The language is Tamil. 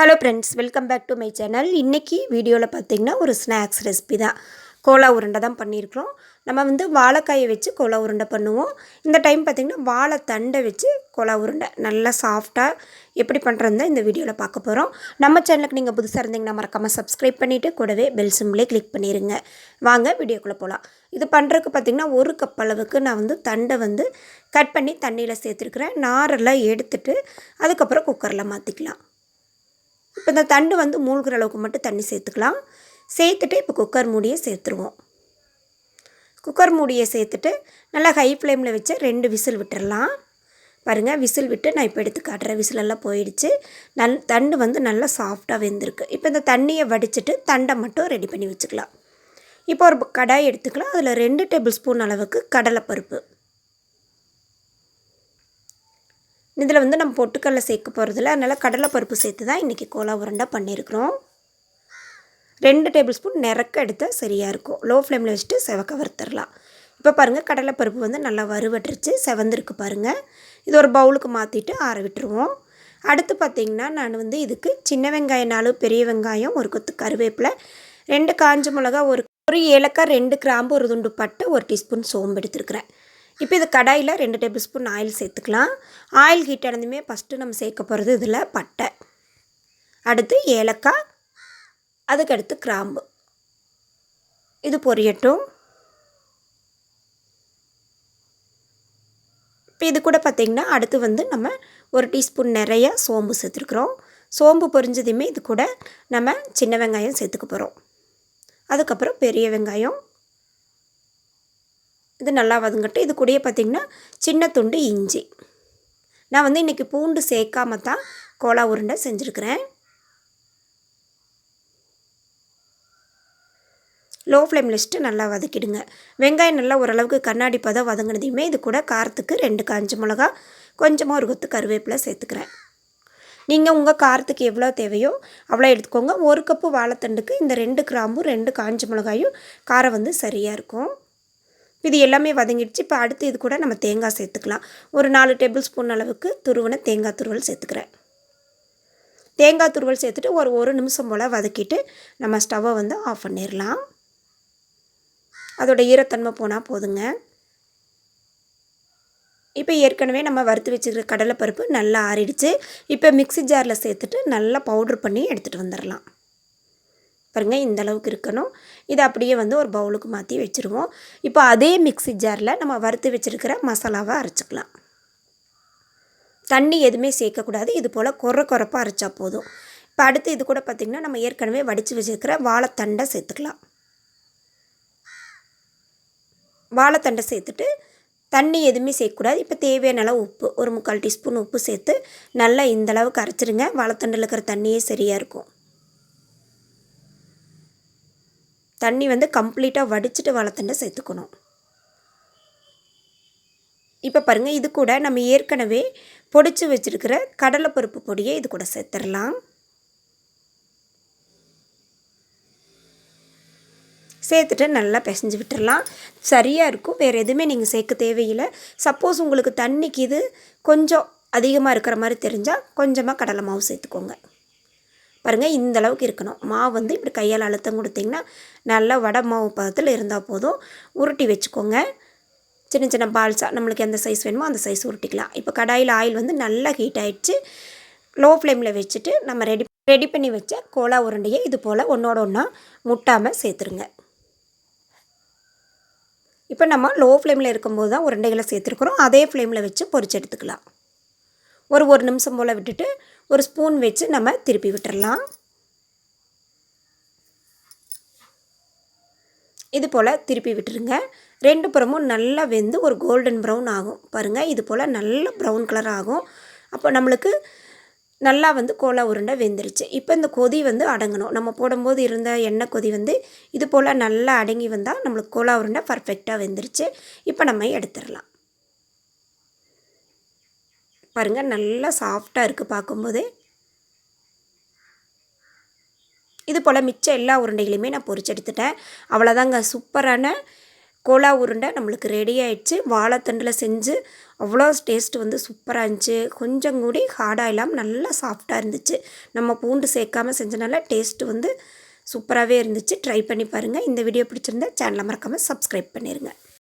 Hello friends welcome back to my channel இன்றைக்கி வீடியோவில் பார்த்தீங்கன்னா ஒரு ஸ்நாக்ஸ் ரெசிபி தான். கோலா உருண்டை தான் பண்ணியிருக்கிறோம். நம்ம வந்து வாழைக்காயை வச்சு கோலா உருண்டை பண்ணுவோம். இந்த டைம் பார்த்திங்கன்னா தண்டை வச்சு கோலா உருண்டை நல்லா சாஃப்டாக எப்படி பண்ணுறது இந்த வீடியோவில் பார்க்க போகிறோம் நம்ம சேனலுக்கு நீங்கள் புதுசாக இருந்தீங்கன்னா மறக்காமல் சப்ஸ்கிரைப் பண்ணிவிட்டு கூடவே பெல் சிம்லேயே கிளிக் பண்ணிடுங்க வாங்க வீடியோக்குள்ளே போகலாம் இது பண்ணுறதுக்கு பார்த்திங்கன்னா ஒரு கப் அளவுக்கு நான் வந்து தண்டை வந்து கட் பண்ணி தண்ணியில் சேர்த்துருக்குறேன். நாரெல்லாம் எடுத்துட்டு அதுக்கப்புறம் குக்கரில் மாற்றிக்கலாம் இப்போ இந்த தண்டு வந்து மூழ்கிற அளவுக்கு மட்டும் தண்ணி சேர்த்துக்கலாம். சேர்த்துட்டு இப்போ குக்கர் மூடியை சேர்த்துருவோம். குக்கர் மூடியை சேர்த்துட்டு நல்லா ஹை ஃப்ளேமில் வச்சு ரெண்டு விசில் விட்டுடலாம் பாருங்கள் விசில் விட்டு நான் இப்போ எடுத்து காட்டுறேன். விசிலெல்லாம் போயிடுச்சு. நல் தண்டு வந்து நல்லா சாஃப்டாக வெந்திருக்கு. இப்போ இந்த தண்ணியை வடிச்சிட்டு தண்டை மட்டும் ரெடி பண்ணி வச்சுக்கலாம். இப்போ ஒரு கடாய் எடுத்துக்கலாம். அதில் ரெண்டு டேபிள் ஸ்பூன் அளவுக்கு கடலைப்பருப்பு. இதில் வந்து நம்ம பொட்டுக்கடலை சேர்க்க போகிறதில்ல. அதனால் கடலைப்பருப்பு சேர்த்து தான் இன்றைக்கி கோலா உருண்டை பண்ணியிருக்கிறோம். ரெண்டு டேபிள் ஸ்பூன் நிறக்க எடுத்தால் சரியாக இருக்கும். லோ ஃப்ளேமில் வச்சுட்டு செவக்க வறுத்துடலாம். இப்போ பாருங்கள் கடலைப்பருப்பு வந்து நல்லா வறுவட்டுருச்சு. செவந்திருக்கு பாருங்கள் இது ஒரு பவுலுக்கு மாற்றிட்டு ஆற விட்டுருவோம். அடுத்து பார்த்திங்கன்னா நான் வந்து இதுக்கு சின்ன வெங்காயம் நாலு பெரிய வெங்காயம் ஒரு கொத்து கருவேப்பிலை ரெண்டு காஞ்ச மிளகா ஒரு ஒரு ஏலக்காய் ரெண்டு கிராம்பு ஒரு துண்டு பட்டை ஒரு டீஸ்பூன் சோம்பு எடுத்துருக்குறேன். இப்போ இது கடாயில் ரெண்டு டேபிள் ஸ்பூன் ஆயில் சேர்த்துக்கலாம். ஆயில் ஹீட் ஆனதுமே ஃபஸ்ட்டு நம்ம சேர்க்க போகிறது இதில் பட்டை. அடுத்து ஏலக்காய் அதுக்கடுத்து கிராம்பு. இது பொரியட்டும். இப்போ இது கூட பார்த்திங்கன்னா அடுத்து வந்து நம்ம ஒரு டீஸ்பூன் நிறைய சோம்பு சேர்த்துருக்குறோம். சோம்பு பொரிஞ்சதுமே இது கூட நம்ம சின்ன வெங்காயம் சேர்த்துக்க போகிறோம் அதுக்கப்புறம் பெரிய வெங்காயம் இது நல்லா வதங்கட்டும் இது கூடயே பார்த்திங்கன்னா சின்ன துண்டு இஞ்சி. நான் வந்து இன்றைக்கி பூண்டு சேர்க்காம தான் கோலா உருண்டை செஞ்சுருக்கிறேன். லோ ஃப்ளேமில் வச்சுட்டு நல்லா வதக்கிடுங்க. வெங்காயம் நல்லா ஓரளவுக்கு கண்ணாடி பதம் வதங்கினதையுமே இது கூட காரத்துக்கு ரெண்டு காஞ்ச மிளகா கொஞ்சமாக ஒரு கொத்து கருவேப்பிலை சேர்த்துக்கிறேன். நீங்கள் உங்கள் காரத்துக்கு எவ்வளோ தேவையோ அவ்வளோ எடுத்துக்கோங்க. ஒரு கப்பு வாழைத்தண்டுக்கு இந்த ரெண்டு கிராம்பும் ரெண்டு காஞ்ச மிளகாயும் காரம் வந்து சரியாக இருக்கும். இது எல்லாமே வதங்கிடுச்சு. இப்போ அடுத்து இது கூட நம்ம தேங்காய் சேர்த்துக்கலாம். ஒரு நாலு டேபிள் ஸ்பூன் அளவுக்கு துருவனை தேங்காய் துருவல் சேர்த்துக்கிறேன். தேங்காய் துருவல் சேர்த்துட்டு ஒரு ஒரு நிமிஷம் போல் வதக்கிட்டு நம்ம ஸ்டவ்வை வந்து ஆஃப் பண்ணிடலாம். அதோட ஈரத்தன்மை போனால் போதுங்க. இப்போ ஏற்கனவே நம்ம வறுத்து வச்சுக்கிற கடலைப்பருப்பு நல்லா ஆறிடுச்சு. இப்போ மிக்சி ஜாரில் சேர்த்துட்டு நல்லா பவுட்ரு பண்ணி எடுத்துகிட்டு வந்துடலாம். பாருங்கள் இந்த அளவுக்கு இருக்கணும். இதை அப்படியே வந்து ஒரு பவுலுக்கு மாற்றி வச்சுருவோம். இப்போ அதே மிக்சி ஜாரில் நம்ம வறுத்து வச்சுருக்கிற மசாலாவை அரைச்சிக்கலாம். தண்ணி எதுவுமே சேர்க்கக்கூடாது. இது போல் குறை குறைப்பாக அரைச்சா போதும். இப்போ அடுத்து இது கூட பார்த்திங்கன்னா நம்ம ஏற்கனவே வடித்து வச்சுருக்கிற வாழைத்தண்டை சேர்த்துக்கலாம். வாழைத்தண்டை சேர்த்துட்டு தண்ணி எதுவுமே சேர்க்கக்கூடாது. இப்போ தேவையான அளவு உப்பு ஒரு முக்கால் டீஸ்பூன் உப்பு சேர்த்து நல்லா இந்தளவுக்கு அரைச்சிருங்க. வாழைத்தண்டில் இருக்கிற தண்ணியே சரியாக இருக்கும். தண்ணி வந்து கம்ப்ளீட்டாக வடிச்சிட்டு வளர்த்துண்டை சேர்த்துக்கணும். இப்போ பாருங்கள் இது கூட நம்ம ஏற்கனவே பொடிச்சு வச்சுருக்கிற கடலைப்பருப்பு பொடியை இது கூட சேர்த்துடலாம். சேர்த்துட்டு நல்லா பிசைஞ்சு விட்டுடலாம். சரியாக இருக்கும் வேறு எதுவுமே நீங்கள் சேர்க்க தேவையில்லை. சப்போஸ் உங்களுக்கு தண்ணிக்கு இது கொஞ்சம் அதிகமாக இருக்கிற மாதிரி தெரிஞ்சால் கொஞ்சமாக கடலை மாவு சேர்த்துக்கோங்க. பாருங்கள் இந்த அளவுக்கு இருக்கணும். மாவு வந்து இப்படி கையால் அழுத்தம் கொடுத்திங்கன்னா நல்லா வடை மாவு பதத்தில் இருந்தால் போதும். உருட்டி வச்சுக்கோங்க. சின்ன சின்ன பால்ஸாக நம்மளுக்கு எந்த சைஸ் வேணுமோ அந்த சைஸ் உருட்டிக்கலாம். இப்போ கடாயில் ஆயில் வந்து நல்லா ஹீட் ஆகிடுச்சு லோ ஃப்ளேமில் வச்சுட்டு நம்ம ரெடி ரெடி பண்ணி வச்ச கோலா உருண்டையை இது போல் ஒன்றோட ஒன்றா முட்டாமல் சேர்த்துருங்க. இப்போ நம்ம லோ ஃப்ளேமில் இருக்கும்போது தான் உருண்டைகளை சேர்த்துருக்குறோம். அதே ஃப்ளேமில் வச்சு பொறிச்சு எடுத்துக்கலாம். ஒரு ஒரு நிமிஷம் போல் விட்டுட்டு ஒரு ஸ்பூன் வச்சு நம்ம திருப்பி விட்டுடலாம் இது போல் திருப்பி விட்டுருங்க. ரெண்டு புறமும் நல்லா வெந்து ஒரு கோல்டன் ப்ரௌன் ஆகும். பாருங்கள் இது போல் நல்ல ப்ரௌன் கலர் ஆகும். அப்போ நம்மளுக்கு நல்லா வந்து கோலா உருண்டை வெந்துருச்சு. இப்போ இந்த கொதி வந்து அடங்கணும். நம்ம போடும்போது இருந்த எண்ணெய் கொதி வந்து இது போல் நல்லா அடங்கி வந்தால் நம்மளுக்கு கோலா உருண்டை பர்ஃபெக்டாக வெந்துருச்சு. இப்போ நம்ம எடுத்துடலாம். பாருங்கள் நல்லா சாஃப்டாக இருக்குது பார்க்கும்போதே. இது போல் மிச்சம் எல்லா உருண்டைகளையுமே நான் பொறிச்சு எடுத்துட்டேன். அவ்வளோதாங்க சூப்பரான கோலா உருண்டை நம்மளுக்கு ரெடி ஆயிடுச்சு. வாழைத்தண்டில் செஞ்சு அவ்வளோ டேஸ்ட் வந்து சூப்பராக இருந்துச்சு. கொஞ்சம் கூடி ஹார்டாக இல்லாமல் நல்லா சாஃப்டாக இருந்துச்சு. நம்ம பூண்டு சேர்க்காமல் செஞ்சனால டேஸ்ட்டு வந்து சூப்பராகவே இருந்துச்சு. ட்ரை பண்ணி பாருங்கள் இந்த வீடியோ பிடிச்சிருந்தா சேனலை மறக்காமல் சப்ஸ்கிரைப் பண்ணிடுங்க